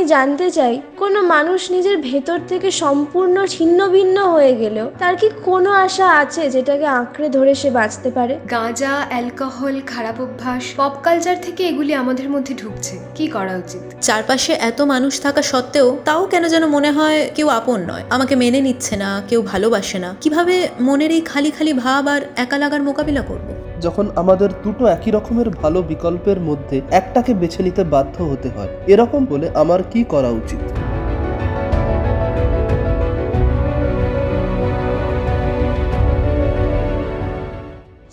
আমি জানতে চাই কোনো মানুষ নিজের ভেতর থেকে সম্পূর্ণ ছিন্ন ভিন্ন হয়ে গেলেও তার কি কোনো আশা আছে যেটাকে আঁকড়ে ধরে সে বাঁচতে পারে? গাঁজা অ্যালকোহল খারাপ অভ্যাস পপ কালচার থেকে এগুলি আমাদের মধ্যে ঢুকছে। কি করা উচিত? চারপাশে এত মানুষ থাকা সত্ত্বেও তাও কেন যেন মনে হয় কেউ আপন নয়। আমাকে মেনে নিচ্ছে না কেউ ভালোবাসে না। কীভাবে মনের এই খালি খালি ভাব আর একা লাগার মোকাবিলা করব। যখন আমাদের দুটো একই রকমের ভালো বিকল্পের মধ্যে একটাকে বেছে নিতে বাধ্য হতে হয়। এরকম বলে আমার কি করা উচিত?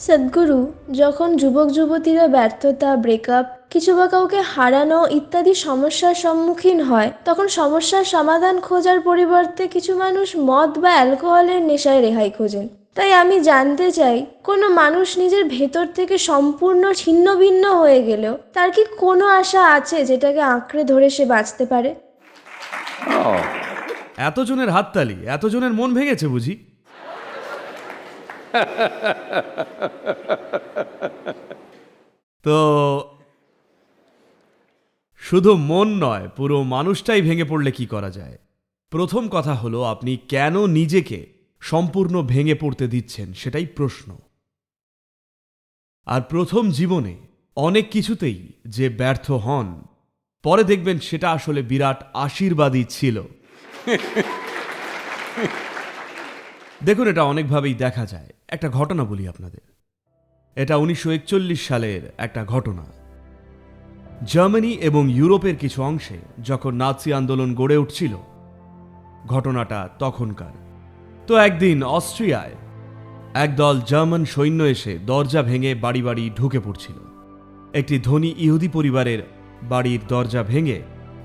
সদ্গুরু, যখন যুবক যুবতীরা ব্যর্থতা ব্রেকআপ কিছু বা কাউকে হারানো ইত্যাদি সমস্যার সম্মুখীন হয়, তখন সমস্যার সমাধান খোঁজার পরিবর্তে কিছু মানুষ মদ বা অ্যালকোহলের নেশায় রেহাই খোঁজেন। তাই আমি জানতে চাই, কোনো মানুষ নিজের ভেতর থেকে সম্পূর্ণ ছিন্ন ভিন্ন হয়ে গেলেও তার কি কোনো আশা আছে যেটাকে আঁকড়ে ধরে সে বাঁচতে পারে? এতজনের হাততালি, এতজনের মন ভেঙেছে বুঝি? তো শুধু মন নয়, পুরো মানুষটাই ভেঙে পড়লে কি করা যায়? প্রথম কথা হলো, আপনি কেন নিজেকে সম্পূর্ণ ভেঙে পড়তে দিচ্ছেন, সেটাই প্রশ্ন। আর প্রথম জীবনে অনেক কিছুতেই যে ব্যর্থ হন, পরে দেখবেন সেটা আসলে বিরাট আশীর্বাদই ছিল। দেখুন, এটা অনেকভাবেই দেখা যায়। একটা ঘটনা বলি আপনাদের। এটা উনিশশো একচল্লিশ সালের একটা ঘটনা। জার্মানি এবং ইউরোপের কিছু অংশে যখন নাৎসি আন্দোলন গড়ে উঠছিল, ঘটনাটা তখনকার। তো একদিন অস্ট্রিয়ায় একদল জার্মান সৈন্য এসে দরজা ভেঙে বাড়ি বাড়ি ঢুকে পড়ছিল। একটি ধনী ইহুদি পরিবারের বাড়ির দরজা ভেঙে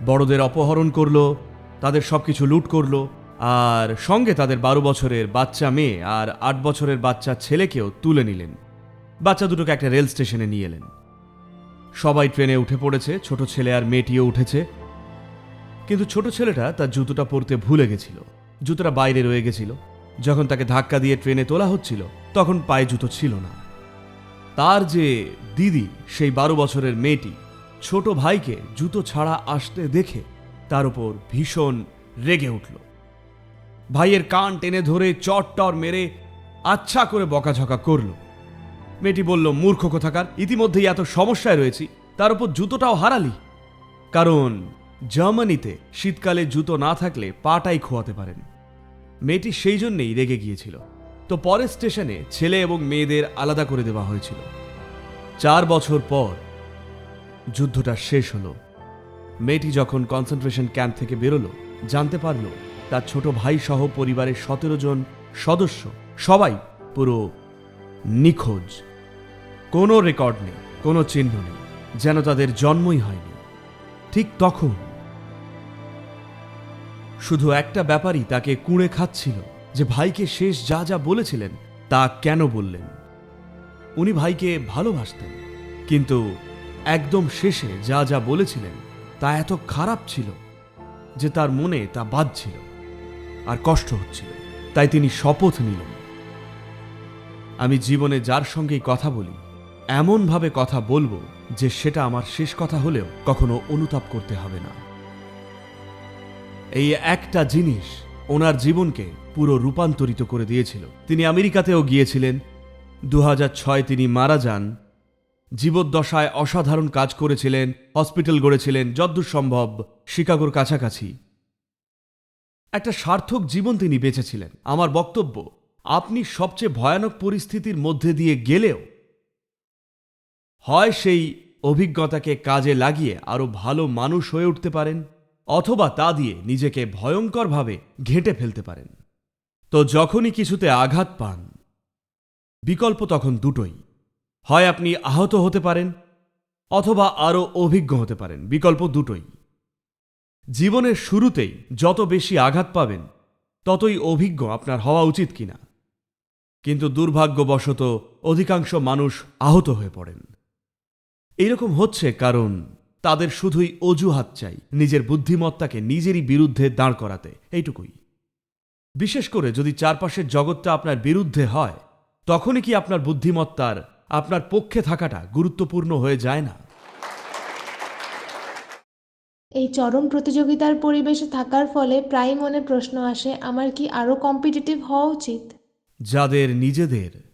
বড়দের অপহরণ করল, তাদের সবকিছু লুট করল আর সঙ্গে তাদের বারো বছরের বাচ্চা মেয়ে আর আট বছরের বাচ্চা ছেলেকেও তুলে নিলেন। বাচ্চা দুটোকে একটা রেল স্টেশনে নিয়ে এলেন। সবাই ট্রেনে উঠে পড়েছে, ছোট ছেলে আর মেয়েটিও উঠেছে। কিন্তু ছোট ছেলেটা তার জুতোটা পরতে ভুলে গেছিল, জুতোটা বাইরে রয়ে গেছিল। যখন তাকে ধাক্কা দিয়ে ট্রেনে তোলা হচ্ছিল, তখন পায়ে জুতো ছিল না। তার যে দিদি, সেই বারো বছরের মেয়েটি, ছোট ভাইকে জুতো ছাড়া আসতে দেখে তার উপর ভীষণ রেগে উঠল। ভাইয়ের কান টেনে ধরে চট টর মেরে আচ্ছা করে বকাঝকা করল। মেয়েটি বলল, মূর্খ কোথাকার, ইতিমধ্যেই এত সমস্যায় রয়েছি, তার উপর জুতোটাও হারালি। কারণ জার্মানিতে শীতকালে জুতো না থাকলে পাটাই খোয়াতে পারেন। মেয়েটি সেই জন্যেই রেগে গিয়েছিল। তো পরের স্টেশনে ছেলে এবং মেয়েদের আলাদা করে দেওয়া হয়েছিল। চার বছর পর যুদ্ধটা শেষ হলো। মেয়েটি যখন কনসেন্ট্রেশন ক্যাম্প থেকে বেরোলো, জানতে পারল তার ছোট ভাই সহ পরিবারের সতেরো জন সদস্য সবাই পুরো নিখোঁজ। কোনো রেকর্ড নেই, কোনো চিহ্ন নেই, যেন তাদের জন্মই হয়নি। ঠিক তখন শুধু একটা ব্যাপারই তাকে কুঁড়ে খাচ্ছিল, যে ভাইকে শেষ যা যা বলেছিলেন, তা কেন বললেন? উনি ভাইকে ভালোবাসতেন, কিন্তু একদম শেষে যা যা বলেছিলেন, তা এত খারাপ ছিল, যে তার মনে তা বাজছিল, আর কষ্ট হচ্ছিল। তাই তিনি শপথ নিলেন। আমি জীবনে যার সঙ্গেই কথা বলি, এমনভাবে কথা বলব যে সেটা আমার শেষ কথা হলেও কখনো অনুতাপ করতে হবে না। এই একটা জিনিস ওনার জীবনকে পুরো রূপান্তরিত করে দিয়েছিল। তিনি আমেরিকাতেও গিয়েছিলেন। দু ছয় তিনি মারা যান। জীবদ্দশায় অসাধারণ কাজ করেছিলেন, হসপিটাল গড়েছিলেন, যদ্দূর সম্ভব, শিকাগোর কাছাকাছি। একটা সার্থক জীবন তিনি বেঁচেছিলেন। আমার বক্তব্য, আপনি সবচেয়ে ভয়ানক পরিস্থিতির মধ্যে দিয়ে গেলেও হয় সেই অভিজ্ঞতাকে কাজে লাগিয়ে আরও ভালো মানুষ হয়ে উঠতে পারেন। অথবা তা দিয়ে নিজেকে ভয়ঙ্করভাবে ঘেঁটে ফেলতে পারেন। তো যখনই কিছুতে আঘাত পান, বিকল্প তখন দুটোই। হয় আপনি আহত হতে পারেন, অথবা আরও অভিজ্ঞ হতে পারেন, বিকল্প দুটোই। জীবনের শুরুতেই যত বেশি আঘাত পাবেন, ততই অভিজ্ঞ আপনার হওয়া উচিত কিনা। কিন্তু দুর্ভাগ্যবশত অধিকাংশ মানুষ আহত হয়ে পড়েন। এইরকম হচ্ছে কারণ তাদের শুধুই অজুহাত চাই নিজের বুদ্ধিমত্তাকে নিজেরই বিরুদ্ধে দাঁড় করাতে। এইটুকুই। বিশেষ করে যদি চারপাশের জগৎটা আপনার বিরুদ্ধে হয় তখনই কি আপনার বুদ্ধিমত্তার আপনার পক্ষে থাকাটা গুরুত্বপূর্ণ হয়ে যায় না? এই চরম প্রতিযোগিতার পরিবেশে থাকার ফলে প্রায় মনে প্রশ্ন আসে আমার কি আরও কম্পিটিটিভ হওয়া উচিত? যাদের নিজেদের।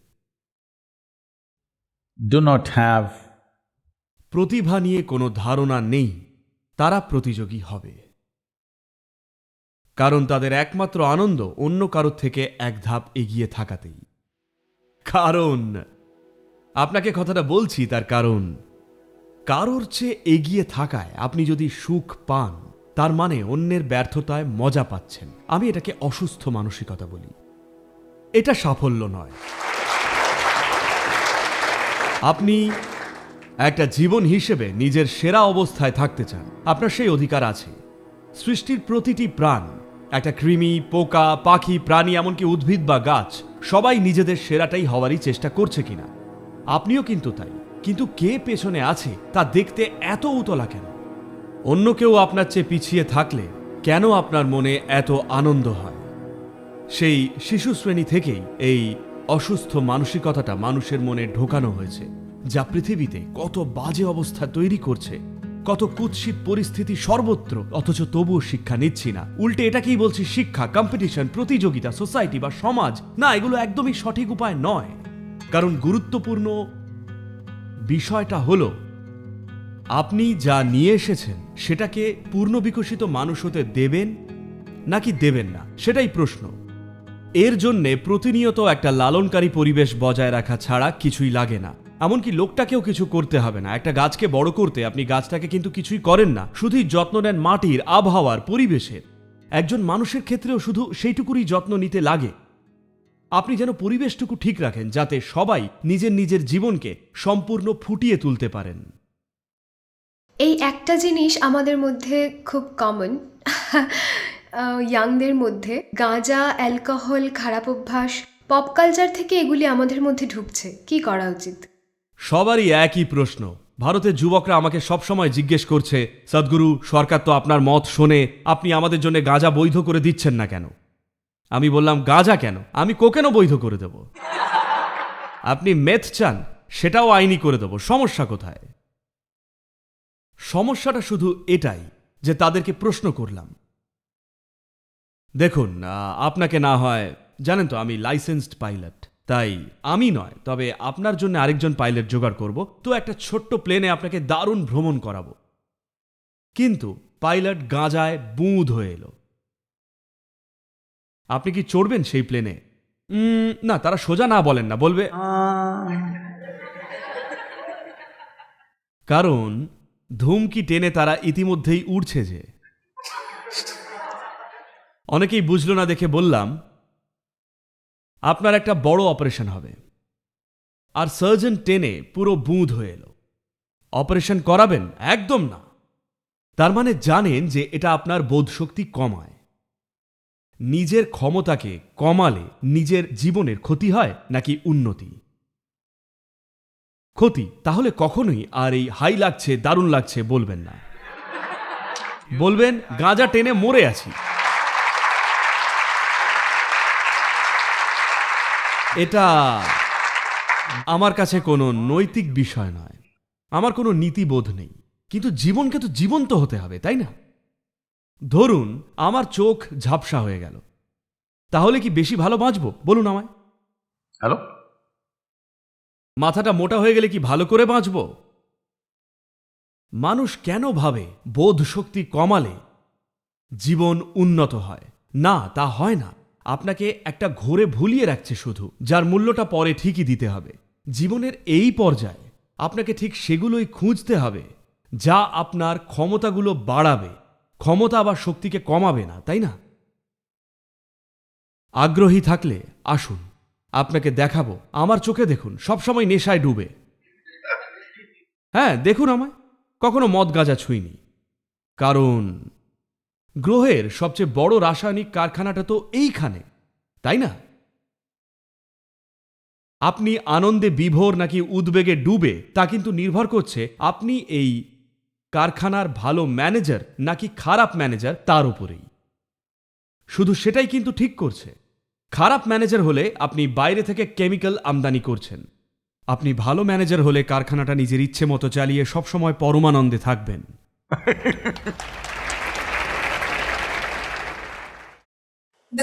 Do not have প্রতিভা নিয়ে কোনো ধারণা নেই, তারা প্রতিযোগী হবে। কারণ তাদের একমাত্র আনন্দ অন্য কারোর থেকে এক ধাপ এগিয়ে থাকাতেই। কারণ, আপনাকে কথাটা বলছি তার কারণ, কারোর চেয়ে এগিয়ে থাকায় আপনি যদি সুখ পান, তার মানে অন্যের ব্যর্থতায় মজা পাচ্ছেন। আমি এটাকে অসুস্থ মানসিকতা বলি। এটা সাফল্য নয়। আপনি একটা জীবন হিসেবে নিজের সেরা অবস্থায় থাকতে চান। আপনার সেই অধিকার আছে। সৃষ্টির প্রতিটি প্রাণ, একটা কৃমি, পোকা, পাখি, প্রাণী, এমনকি উদ্ভিদ বা গাছ, সবাই নিজেদের সেরাটাই হওয়ারই চেষ্টা করছে কিনা? আপনিও কিন্তু তাই। কিন্তু কে পেছনে আছে তা দেখতে এত উতলা কেন? অন্য কেউ আপনার চেয়ে পিছিয়ে থাকলে কেন আপনার মনে এত আনন্দ হয়? সেই শিশু শ্রেণি থেকেই এই অসুস্থ মানসিকতাটা মানুষের মনে ঢোকানো হয়েছে। যা পৃথিবীতে কত বাজে অবস্থা তৈরি করছে, কত কুৎসিত পরিস্থিতি সর্বত্র, অথচ তবুও শিক্ষা নিচ্ছি না। উল্টে এটাকেই বলছি শিক্ষা কম্পিটিশন প্রতিযোগিতা সোসাইটি বা সমাজ। না, এগুলো একদমই সঠিক উপায় নয়। কারণ গুরুত্বপূর্ণ বিষয়টা হলো, আপনি যা নিয়ে এসেছেন, সেটাকে পূর্ণ বিকশিত মানুষ হতে দেবেন নাকি দেবেন না? সেটাই প্রশ্ন। এর জন্যে প্রতিনিয়ত একটা লালনকারী পরিবেশ বজায় রাখা ছাড়া কিছুই লাগে না। এমনকি লোকটাকেও কিছু করতে হবে না। একটা গাছকে বড় করতে আপনি গাছটাকে কিন্তু কিছুই করেন না। শুধুই যত্ন নেন মাটির, আবহাওয়ার, পরিবেশের। একজন মানুষের ক্ষেত্রেও শুধু সেইটুকুরই যত্ন নিতে লাগে। আপনি যেন পরিবেশটুকু ঠিক রাখেন, যাতে সবাই নিজের নিজের জীবনকে সম্পূর্ণ ফুটিয়ে তুলতে পারেন। এই একটা জিনিস আমাদের মধ্যে খুব কমন ইয়াংদের মধ্যে। গাঁজা অ্যালকোহল খারাপ অভ্যাস পপ কালচার থেকে এগুলি আমাদের মধ্যে ঢুকছে। কি করা উচিত? সবারই একই প্রশ্ন। ভারতের যুবকরা আমাকে সবসময় জিজ্ঞেস করছে, সদ্গুরু, সরকার তো আপনার মত শোনে, আপনি আমাদের জন্য গাঁজা বৈধ করে দিচ্ছেন না কেন? আমি বললাম, গাঁজা কেন? আমি কোকেনও বৈধ করে দেব। আপনি মেথ চান, সেটাও আইনি করে দেব, সমস্যা কোথায়? সমস্যাটা শুধু এটাই যে তাদেরকে প্রশ্ন করলাম। দেখুন আপনাকে না হয়, জানেন তো, আমি লাইসেন্সড পাইলট তাই আমি নয়, তবে আপনার জন্য আরেকজন পাইলট জোগাড় করব। তো একটা ছোট্ট প্লেনে আপনাকে দারুণ ভ্রমণ করাবো। কিন্তু পাইলট গাঁজায় বুঁদ হয়ে এলো। আপনি কি চড়বেন সেই প্লেনে না, তারা সোজা না বলেন না, বলবে কারণ ধুমকি টেনে তারা ইতিমধ্যেই উড়ছে যে। অনেকেই বুঝলো না দেখে বললাম আপনার একটা বড় অপারেশন হবে। আর সার্জন টেনে পুরো বুঁদ হয়ে এলো। অপারেশন করাবেন? একদম না। তার মানে জানেন যে এটা আপনার বোধশক্তি কমায়। নিজের ক্ষমতাকে কমালে নিজের জীবনের ক্ষতি হয় নাকি উন্নতি? ক্ষতি? তাহলে কখনোই আর এই হাই লাগছে, দারুণ লাগছে বলবেন না। বলবেন, গাঁজা টেনে মরে আছি। এটা আমার কাছে কোনো নৈতিক বিষয় নয়। আমার কোনো নীতিবোধ নেই। কিন্তু জীবনকে তো জীবন্ত হতে হবে তাই না? ধরুন আমার চোখ ঝাপসা হয়ে গেল। তাহলে কি বেশি ভালো বাঁচবো? বলুন আমায়। হ্যালো? মাথাটা মোটা হয়ে গেলে কি ভালো করে বাঁচব? মানুষ কেন ভাবে বোধ শক্তি কমালে জীবন উন্নত হয়? না তা হয় না। আপনাকে একটা ঘোরে ভুলিয়ে রাখছে শুধু, যার মূল্যটা পরে ঠিকই দিতে হবে। জীবনের এই পর্যায়ে আপনাকে ঠিক সেগুলোই খুঁজতে হবে, যা আপনার ক্ষমতাগুলো বাড়াবে। ক্ষমতা বা শক্তিকে কমাবে না, তাই না? আগ্রহী থাকলে আসুন, আপনাকে দেখাবো। আমার চোখে দেখুন, সবসময় নেশায় ডুবে। হ্যাঁ দেখুন আমায়। কখনো মদ গাঁজা ছুঁইনি। কারণ গ্রহের সবচেয়ে বড় রাসায়নিক কারখানাটা তো এইখানে, তাই না? আপনি আনন্দে বিভোর নাকি উদ্বেগে ডুবে তা কিন্তু নির্ভর করছে আপনি এই কারখানার ভালো ম্যানেজার নাকি খারাপ ম্যানেজার তার উপরেই। শুধু সেটাই কিন্তু ঠিক করছে। খারাপ ম্যানেজার হলে আপনি বাইরে থেকে কেমিক্যাল আমদানি করছেন। আপনি ভালো ম্যানেজার হলে কারখানাটা নিজের ইচ্ছে মতো চালিয়ে সবসময় পরমানন্দে থাকবেন।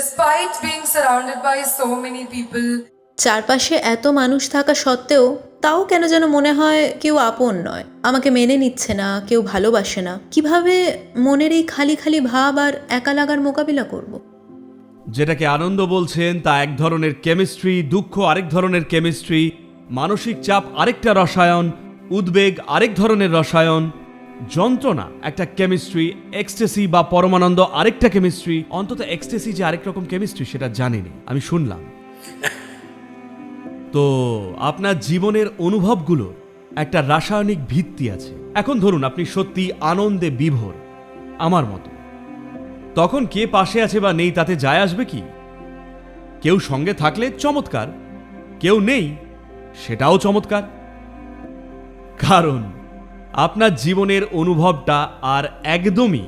Despite being surrounded by so many people, চারপাশে এত মানুষ থাকা সত্ত্বেও তাও কেন যেন মনে হয় কেউ আপন নয়। আমাকে মেনে নিচ্ছে না কেউ ভালোবাসে না। কীভাবে মনের এই খালি খালি ভাব আর একা লাগার মোকাবিলা করব। যেটাকে আনন্দ বলছেন তা এক ধরনের কেমিস্ট্রি দুঃখ আরেক ধরনের কেমিস্ট্রি মানসিক চাপ আরেকটা রসায়ন উদ্বেগ আরেক ধরনের রসায়ন। যন্ত্রণা, একটা কেমিস্ট্রি এক্সটেসি বা পরমানন্দ আরেকটা কেমিস্ট্রি অন্তত এক্সটেসি যে আরেক রকম কেমিস্ট্রি সেটা জানিনি। আমি শুনলাম। তো আপনার জীবনের অনুভবগুলো একটা রাসায়নিক ভিত্তি আছে। এখন ধরুন আপনি সত্যি আনন্দে বিভোর, আমার মতো। তখন কে পাশে আছে বা নেই তাতে যায় আসবে কি? কেউ সঙ্গে থাকলে চমৎকার, কেউ নেই সেটাও চমৎকার। কারণ আপনার জীবনের অনুভবটা আর একদমই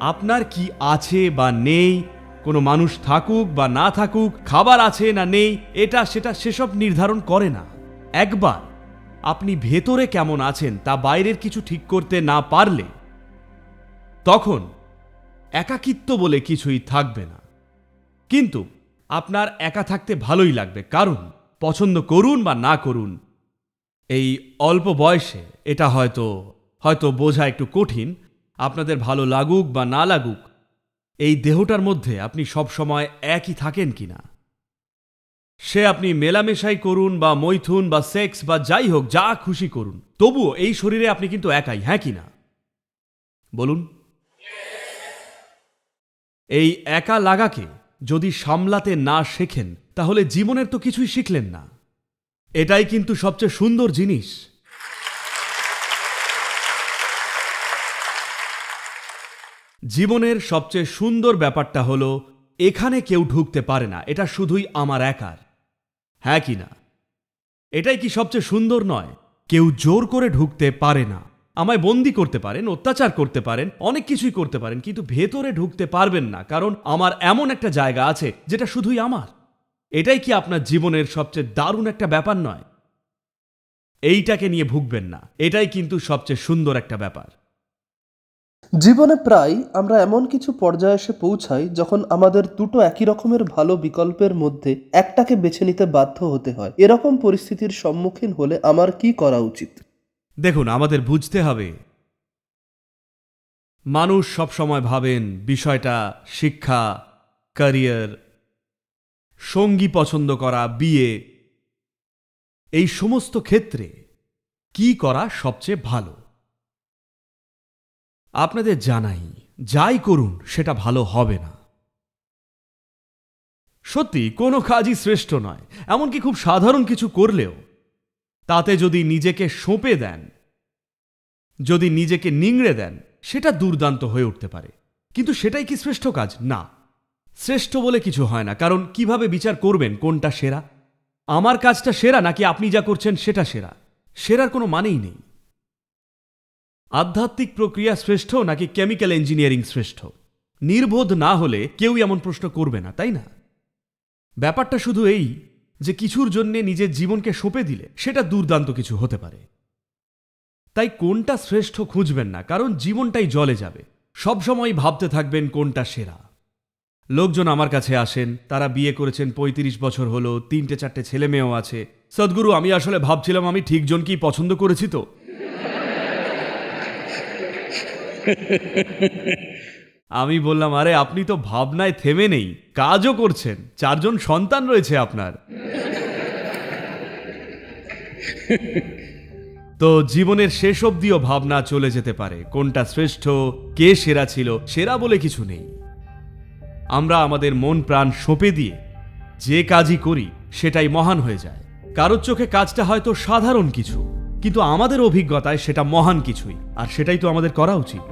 আপনার কি আছে বা নেই, কোনো মানুষ থাকুক বা না থাকুক, খাবার আছে না নেই, এটা সেটা সেসব নির্ধারণ করে না। একবার আপনি ভেতরে কেমন আছেন তা বাইরের কিছু ঠিক করতে না পারলে তখন একাকিত্ব বলে কিছুই থাকবে না। কিন্তু আপনার একা থাকতে ভালোই লাগবে। কারণ পছন্দ করুন বা না করুন এই অল্প বয়সে এটা হয়তো হয়তো বোঝা একটু কঠিন, আপনাদের ভালো লাগুক বা না লাগুক, এই দেহটার মধ্যে আপনি সব সময় একই থাকেন কিনা? সে আপনি মেলামেশাই করুন বা মৈথুন বা সেক্স বা যাই হোক, যা খুশি করুন, তবুও এই শরীরে আপনি কিন্তু একাই হ্যাঁ কি না বলুন। এই একা লাগাকে যদি সামলাতে না শেখেন, তাহলে জীবনের তো কিছুই শিখলেন না। এটাই কিন্তু সবচেয়ে সুন্দর জিনিস। জীবনের সবচেয়ে সুন্দর ব্যাপারটা হলো, এখানে কেউ ঢুকতে পারে না। এটা শুধুই আমার একার। হ্যাঁ কি না? এটাই কি সবচেয়ে সুন্দর নয়? কেউ জোর করে ঢুকতে পারে না। আমায় বন্দি করতে পারেন, অত্যাচার করতে পারেন, অনেক কিছুই করতে পারেন, কিন্তু ভেতরে ঢুকতে পারবেন না, কারণ আমার এমন একটা জায়গা আছে, যেটা শুধুই আমার। এটাই কি আপনার জীবনের সবচেয়ে দারুণ একটা ব্যাপার নয়? এইটাকে নিয়ে ভুগবেন না। এটাই কিন্তু সবচেয়ে সুন্দর একটা ব্যাপার। জীবনে প্রায় আমরা এমন কিছু পর্যায়ে এসে পৌঁছাই যখন আমাদের দুটো একই রকমের ভালো বিকল্পের মধ্যে একটাকে বেছে নিতে বাধ্য হতে হয়। এরকম পরিস্থিতির সম্মুখীন হলে আমার কি করা উচিত? দেখুন আমাদের বুঝতে হবে। মানুষ সবসময় ভাবেন বিষয়টা শিক্ষা ক্যারিয়ার সঙ্গী পছন্দ করা, বিয়ে। এই সমস্ত ক্ষেত্রে কি করা সবচেয়ে ভালো? আপনাদের জানাই, যাই করুন, সেটা ভালো হবে না। সত্যি, কোনো কাজই শ্রেষ্ঠ নয়, এমনকি খুব সাধারণ কিছু করলেও। তাতে যদি নিজেকে সঁপে দেন, যদি নিজেকে নিংড়ে দেন, সেটা দুর্দান্ত হয়ে উঠতে পারে। কিন্তু সেটাই কি শ্রেষ্ঠ কাজ? না। শ্রেষ্ঠ বলে কিছু হয় না, কারণ কীভাবে বিচার করবেন, কোনটা সেরা? আমার কাজটা সেরা নাকি আপনি যা করছেন সেটা সেরা? সেরার কোনো মানেই নেই। আধ্যাত্মিক প্রক্রিয়া শ্রেষ্ঠ নাকি কেমিক্যাল ইঞ্জিনিয়ারিং শ্রেষ্ঠ? নির্বোধ না হলে কেউই এমন প্রশ্ন করবে না, তাই না? ব্যাপারটা শুধু এই যে কিছুর জন্যে নিজের জীবনকে সঁপে দিলে সেটা দুর্দান্ত কিছু হতে পারে। তাই কোনটা শ্রেষ্ঠ খুঁজবেন না, কারণ জীবনটাই জলে যাবে। সবসময় ভাবতে থাকবেন কোনটা সেরা। লোকজন আমার কাছে আসেন, তারা বিয়ে করেছেন ৩৫ বছর হলো, তিনটে চারটে ছেলে মেয়েও আছে। সদ্গুরু, আমি আসলে ভাবছিলাম আমি ঠিক জনকেই পছন্দ করেছি তো? আমি বললাম, আরে, আপনি তো ভাবনায় থেমে নেই, কাজও করছেন, চারজন সন্তান রয়েছে আপনার। তো জীবনের শেষ অবধিও ভাবনা চলে যেতে পারে, কোনটা শ্রেষ্ঠ, কে সেরা ছিল, সেরা বলে কিছু নেই। আমরা আমাদের মন প্রাণ সঁপে দিয়ে যে কাজই করি সেটাই মহান হয়ে যায়। কারোর চোখে কাজটা হয়তো সাধারণ কিছু, কিন্তু আমাদের অভিজ্ঞতায় সেটা মহান কিছুই, আর সেটাই তো আমাদের করা উচিত।